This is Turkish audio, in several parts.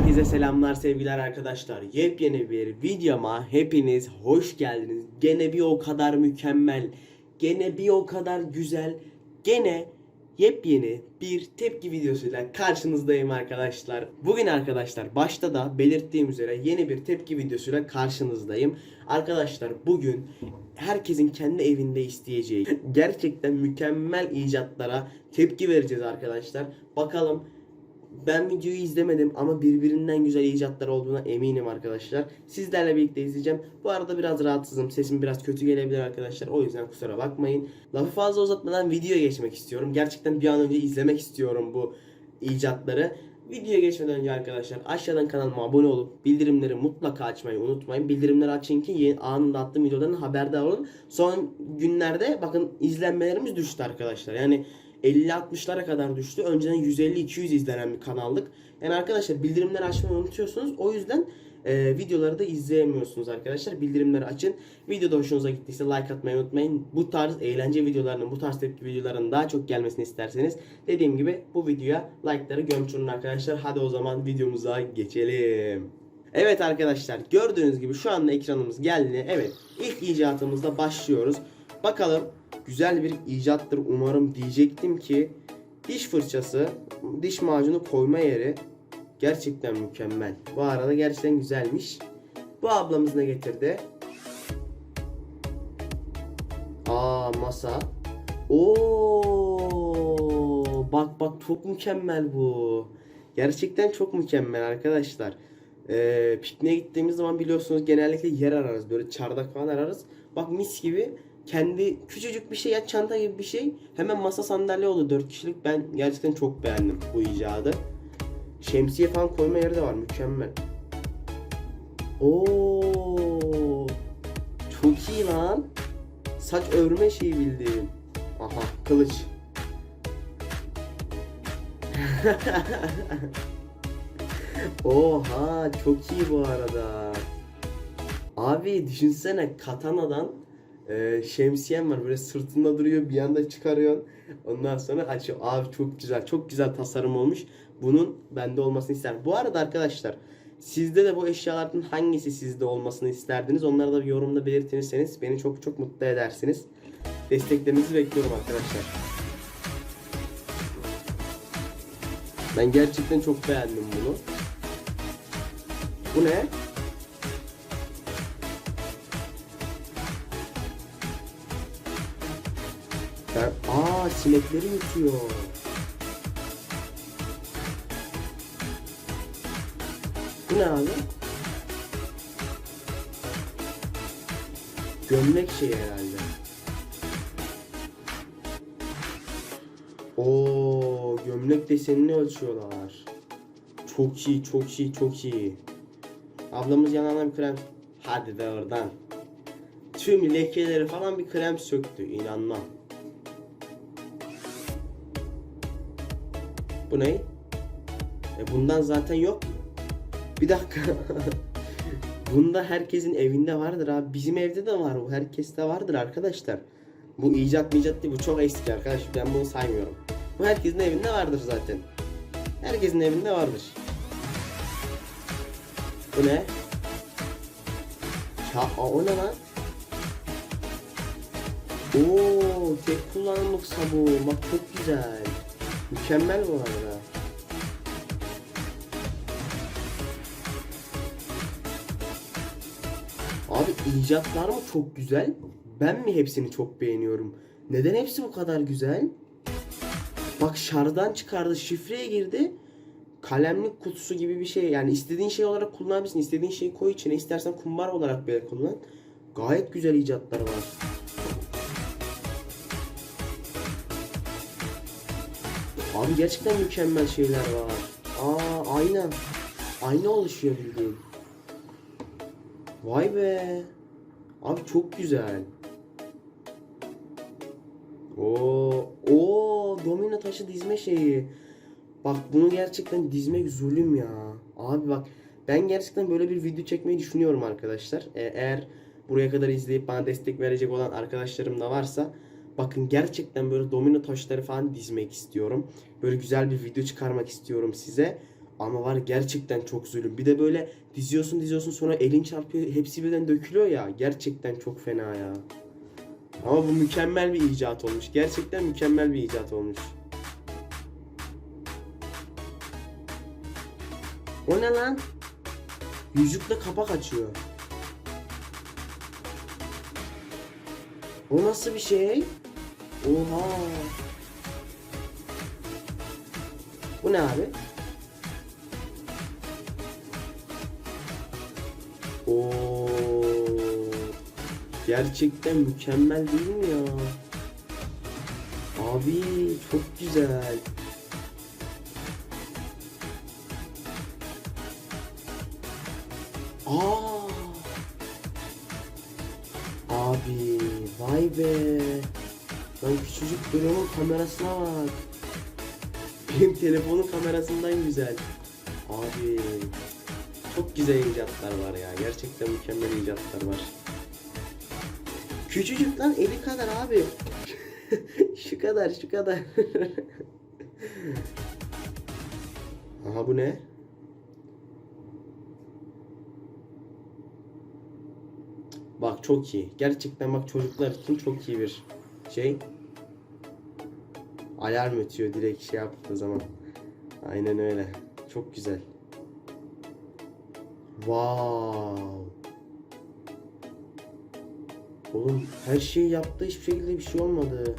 Herkese selamlar sevgiler arkadaşlar. Yepyeni bir videoma hepiniz hoş geldiniz. Gene bir o kadar mükemmel, gene bir o kadar güzel, gene yepyeni bir tepki videosuyla karşınızdayım arkadaşlar. Bugün arkadaşlar başta da belirttiğim üzere yeni bir tepki videosuyla karşınızdayım. Arkadaşlar bugün herkesin kendi evinde isteyeceği gerçekten mükemmel icatlara tepki vereceğiz arkadaşlar. Bakalım ben videoyu izlemedim ama birbirinden güzel icatlar olduğuna eminim arkadaşlar. Sizlerle birlikte izleyeceğim. Bu arada biraz rahatsızım. Sesim biraz kötü gelebilir arkadaşlar. O yüzden kusura bakmayın. Lafı fazla uzatmadan videoya geçmek istiyorum. Gerçekten bir an önce izlemek istiyorum bu icatları. Videoya geçmeden önce arkadaşlar aşağıdan kanalıma abone olup bildirimleri mutlaka açmayı unutmayın. Bildirimleri açın ki yeni, anında attığım videoların haberdar olun. Son günlerde bakın izlenmelerimiz düştü arkadaşlar. Yani 50-60'lara kadar düştü. Önceden 150-200 izlenen bir kanallık. Yani arkadaşlar bildirimleri açmayı unutuyorsunuz. O yüzden e, videoları da izleyemiyorsunuz arkadaşlar. Bildirimleri açın. Videoda hoşunuza gittiyse like atmayı unutmayın. Bu tarz eğlence videolarının, bu tarz tepki videolarının daha çok gelmesini isterseniz dediğim gibi bu videoya like'ları gömçürün arkadaşlar. Hadi o zaman videomuza geçelim. Evet arkadaşlar gördüğünüz gibi şu anda ekranımız geldi. Evet ilk icatımızda başlıyoruz. Bakalım güzel bir icattır umarım diyecektim ki diş fırçası, diş macunu koyma yeri gerçekten mükemmel. Bu arada gerçekten güzelmiş. Bu ablamız ne getirdi? Aa masa. Oo bak bak çok mükemmel bu. Gerçekten çok mükemmel arkadaşlar. Ee, pikniğe gittiğimiz zaman biliyorsunuz genellikle yer ararız. Böyle çardak falan ararız. Bak mis gibi kendi küçücük bir şey ya çanta gibi bir şey. Hemen masa sandalye oldu 4 kişilik. Ben gerçekten çok beğendim bu icadı. Şemsiye falan koyma yeri de var mükemmel. Oo çok iyi lan. Saç örme şeyi bildiğin. Aha kılıç. Oha çok iyi bu arada. Abi düşünsene katanadan e, şemsiyen var böyle sırtında duruyor bir anda çıkarıyorsun. Ondan sonra açıyor. Abi çok güzel çok güzel tasarım olmuş. Bunun bende olmasını isterim. Bu arada arkadaşlar sizde de bu eşyalardan hangisi sizde olmasını isterdiniz? Onları da bir yorumda belirtirseniz beni çok çok mutlu edersiniz. Desteklerinizi bekliyorum arkadaşlar. Ben gerçekten çok beğendim bunu. Bu ne? Ben, aa sinekleri yutuyor. Bu ne abi? Gömlek şeyi herhalde. Oo, gömlek desenini ölçüyorlar. Çok iyi, çok iyi, çok iyi. Ablamız yanına bir krem. Hadi de oradan. Tüm lekeleri falan bir krem söktü. İnanmam. Bu ne? E bundan zaten yok mu? Bir dakika. Bunda herkesin evinde vardır abi. Bizim evde de var bu. Herkeste vardır arkadaşlar. Bu icat micat değil. Bu çok eski arkadaş. Ben bunu saymıyorum. Bu herkesin evinde vardır zaten. Herkesin evinde vardır. Bu ne? Ya o ne lan? Oo, tek kullanımlık sabun. Bak çok güzel. Mükemmel bu arada. Abi icatlar mı çok güzel? Ben mi hepsini çok beğeniyorum? Neden hepsi bu kadar güzel? Bak şardan çıkardı, şifreye girdi. Kalemlik kutusu gibi bir şey. Yani istediğin şey olarak kullanabilirsin. İstediğin şeyi koy içine. İstersen kumbar olarak bile kullan. Gayet güzel icatlar var. Abi gerçekten mükemmel şeyler var. Aa ayna. Ayna oluşuyor bildiğin. Vay be. Abi çok güzel. Oo, o domino taşı dizme şeyi. Bak bunu gerçekten dizmek zulüm ya. Abi bak ben gerçekten böyle bir video çekmeyi düşünüyorum arkadaşlar. E, eğer buraya kadar izleyip bana destek verecek olan arkadaşlarım da varsa bakın gerçekten böyle domino taşları falan dizmek istiyorum. Böyle güzel bir video çıkarmak istiyorum size. Ama var gerçekten çok zulüm. Bir de böyle diziyorsun diziyorsun sonra elin çarpıyor. Hepsi birden dökülüyor ya. Gerçekten çok fena ya. Ama bu mükemmel bir icat olmuş. Gerçekten mükemmel bir icat olmuş. O ne lan? Yüzükle kapak açıyor. O nasıl bir şey? Oha. Bu ne abi? Oo. Gerçekten mükemmel değil mi ya? Abi çok güzel. Aa. Abi vay be. Lan küçücük drone'un kamerasına bak. Benim telefonun kamerasından güzel. Abi çok güzel icatlar var ya. Gerçekten mükemmel icatlar var. Küçücük lan eli kadar abi. şu kadar şu kadar. Aha bu ne? Bak çok iyi. Gerçekten bak çocuklar için çok iyi bir şey. Alarm ötüyor direkt şey yaptığı zaman. Aynen öyle. Çok güzel. Wow. Oğlum her şeyi yaptı hiçbir şekilde bir şey olmadı.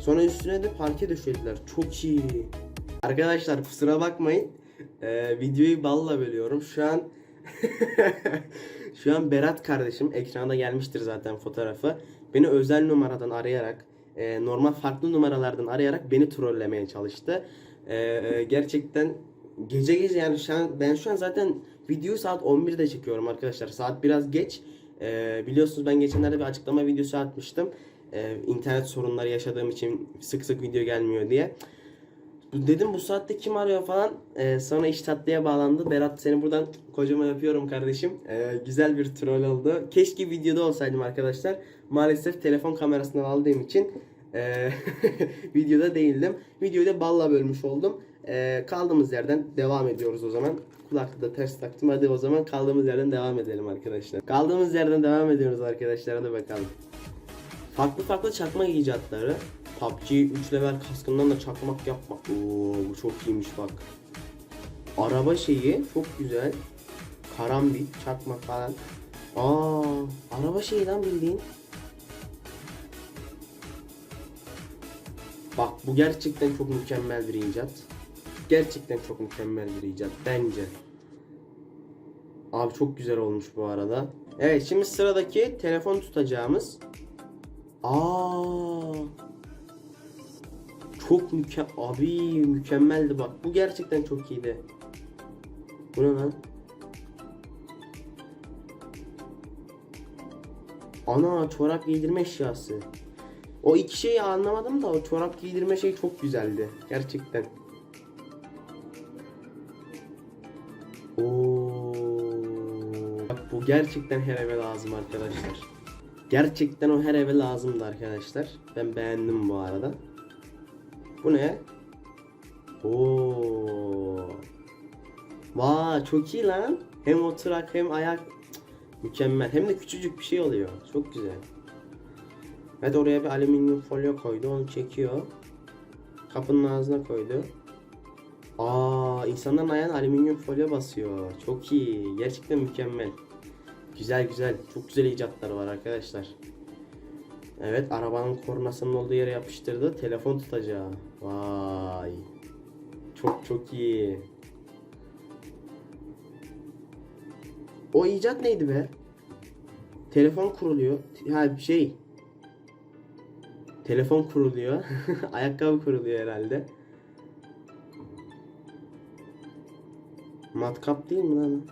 Sonra üstüne de parke döşediler. Çok iyi. Arkadaşlar kusura bakmayın. Ee, videoyu balla bölüyorum. Şu an Şu an Berat kardeşim ekranda gelmiştir zaten fotoğrafı. Beni özel numaradan arayarak e, normal farklı numaralardan arayarak beni trollemeye çalıştı. E, e, gerçekten gece gece yani şu an, ben şu an zaten videoyu saat 11'de çekiyorum arkadaşlar. Saat biraz geç. E, biliyorsunuz ben geçenlerde bir açıklama videosu atmıştım. E, internet sorunları yaşadığım için sık sık video gelmiyor diye. Dedim bu saatte kim arıyor falan. Ee, sonra iş tatlıya bağlandı. Berat seni buradan kocaman yapıyorum kardeşim. Ee, güzel bir troll oldu. Keşke videoda olsaydım arkadaşlar. Maalesef telefon kamerasından aldığım için e, videoda değildim. Videoyu da balla bölmüş oldum. Ee, kaldığımız yerden devam ediyoruz o zaman. Kulaklığı da ters taktım. Hadi o zaman kaldığımız yerden devam edelim arkadaşlar. Kaldığımız yerden devam ediyoruz arkadaşlar. Hadi bakalım. Farklı farklı çakma icatları. PUBG 3 level kaskından da çakmak yapma. Oo bu çok iyiymiş bak. Araba şeyi çok güzel. Karambit, çakmak falan. Aa, araba şeyi lan bildiğin. Bak bu gerçekten çok mükemmel bir icat. Gerçekten çok mükemmel bir icat bence. Abi çok güzel olmuş bu arada. Evet şimdi sıradaki telefon tutacağımız. Aa. Çok müke abi mükemmeldi bak. Bu gerçekten çok iyiydi. Bu ne lan? Ana çorap giydirme eşyası. O iki şeyi anlamadım da o çorap giydirme şey çok güzeldi. Gerçekten. Oo. Bak bu gerçekten her eve lazım arkadaşlar. Gerçekten o her eve lazımdı arkadaşlar. Ben beğendim bu arada. Bu ne? Oo. Vay çok iyi lan. Hem oturak hem ayak mükemmel. Hem de küçücük bir şey oluyor. Çok güzel. Evet oraya bir alüminyum folyo koydu. Onu çekiyor. Kapının ağzına koydu. Aa insanların ayağına alüminyum folyo basıyor. Çok iyi. Gerçekten mükemmel. Güzel güzel. Çok güzel icatlar var arkadaşlar. Evet arabanın kornasının olduğu yere yapıştırdı. Telefon tutacağı. Vay. Çok çok iyi. O icat neydi be? Telefon kuruluyor. Ha şey. Telefon kuruluyor. Ayakkabı kuruluyor herhalde. Matkap değil mi lan?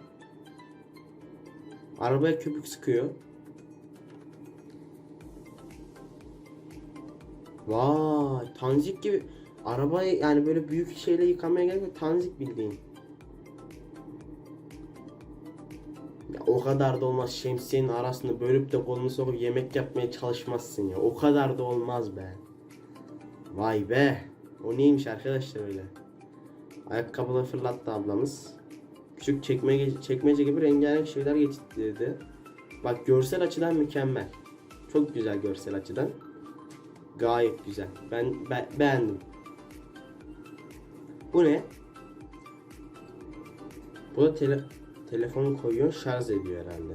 Arabaya köpük sıkıyor. Vay, tanzik gibi. Arabayı yani böyle büyük şeyle yıkamaya gerek yok. Tanzik bildiğin. Ya o kadar da olmaz şemsiyenin arasını bölüp de kolunu sokup yemek yapmaya çalışmazsın ya. O kadar da olmaz be. Vay be. O neymiş arkadaşlar öyle. Ayakkabıları fırlattı ablamız. Küçük çekmece, çekmece gibi rengarenk şeyler getirdi. Bak görsel açıdan mükemmel. Çok güzel görsel açıdan. Gayet güzel. Ben, be- beğendim. Bu ne? Bu da tele telefonu koyuyor şarj ediyor herhalde.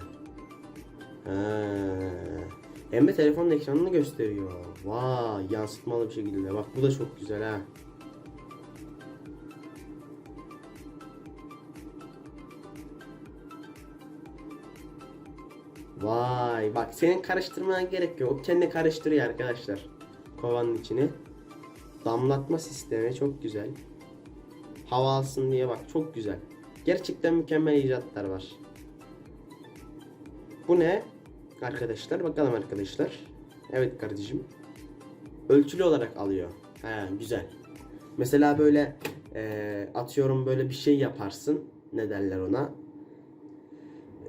Ha. Hem de telefonun ekranını gösteriyor. Vay yansıtmalı bir şekilde. Bak bu da çok güzel ha. Vay bak senin karıştırmana gerek yok. O kendi karıştırıyor arkadaşlar. Kovanın içini. Damlatma sistemi çok güzel. Hava alsın diye bak çok güzel. Gerçekten mükemmel icatlar var. Bu ne? Arkadaşlar bakalım arkadaşlar. Evet kardeşim. Ölçülü olarak alıyor. He güzel. Mesela böyle eee, atıyorum böyle bir şey yaparsın. Ne derler ona?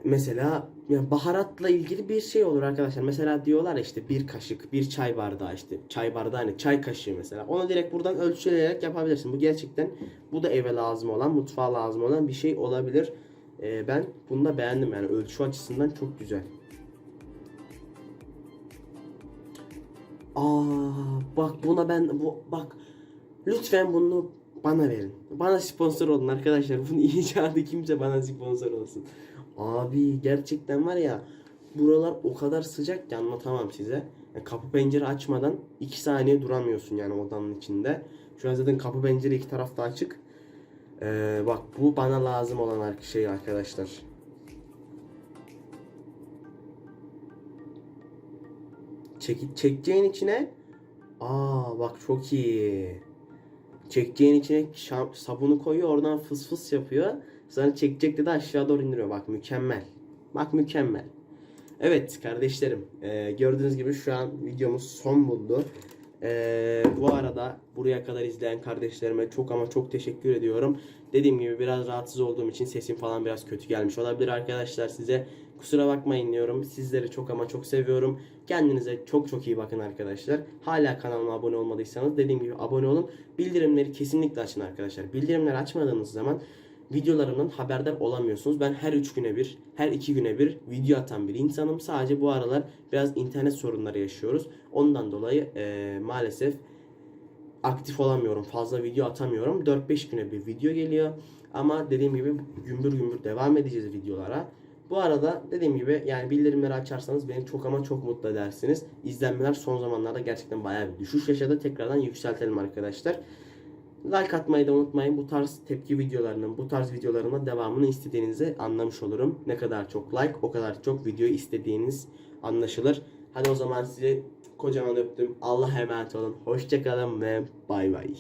Mesela yani baharatla ilgili bir şey olur arkadaşlar. Mesela diyorlar işte bir kaşık, bir çay bardağı işte çay bardağı hani çay kaşığı mesela. Onu direkt buradan ölçüleyerek yapabilirsin. Bu gerçekten bu da eve lazım olan, mutfağa lazım olan bir şey olabilir. Ee, ben bunu da beğendim yani ölçü açısından çok güzel. Aa bak buna ben bu bak lütfen bunu bana verin. Bana sponsor olun arkadaşlar. Bunun icadı kimse bana sponsor olsun. Abi gerçekten var ya buralar o kadar sıcak ki anlatamam size. Yani kapı pencere açmadan 2 saniye duramıyorsun yani odanın içinde. Şu an zaten kapı pencere iki tarafta açık. Ee, bak bu bana lazım olan şey arkadaşlar. Çek, çekeceğin içine Aa bak çok iyi. Çekeceğin içine şam- sabunu koyuyor oradan fıs fıs yapıyor. Sonra çekecekte de aşağı doğru indiriyor. Bak mükemmel. Bak mükemmel. Evet kardeşlerim e, gördüğünüz gibi şu an videomuz son buldu. E, bu arada buraya kadar izleyen kardeşlerime çok ama çok teşekkür ediyorum. Dediğim gibi biraz rahatsız olduğum için sesim falan biraz kötü gelmiş olabilir arkadaşlar size. Kusura bakmayın diyorum. Sizleri çok ama çok seviyorum. Kendinize çok çok iyi bakın arkadaşlar. Hala kanalıma abone olmadıysanız dediğim gibi abone olun. Bildirimleri kesinlikle açın arkadaşlar. Bildirimleri açmadığınız zaman videolarımdan haberdar olamıyorsunuz. Ben her 3 güne bir, her 2 güne bir video atan bir insanım. Sadece bu aralar biraz internet sorunları yaşıyoruz. Ondan dolayı eee, maalesef aktif olamıyorum. Fazla video atamıyorum. 4-5 güne bir video geliyor. Ama dediğim gibi gümbür gümbür devam edeceğiz videolara. Bu arada dediğim gibi yani bildirimleri açarsanız beni çok ama çok mutlu edersiniz. İzlenmeler son zamanlarda gerçekten bayağı bir düşüş yaşadı. Tekrardan yükseltelim arkadaşlar. Like atmayı da unutmayın. Bu tarz tepki videolarının, bu tarz videolarına devamını istediğinizi anlamış olurum. Ne kadar çok like, o kadar çok video istediğiniz anlaşılır. Hadi o zaman sizi kocaman öptüm. Allah'a emanet olun. Hoşçakalın ve bay bay.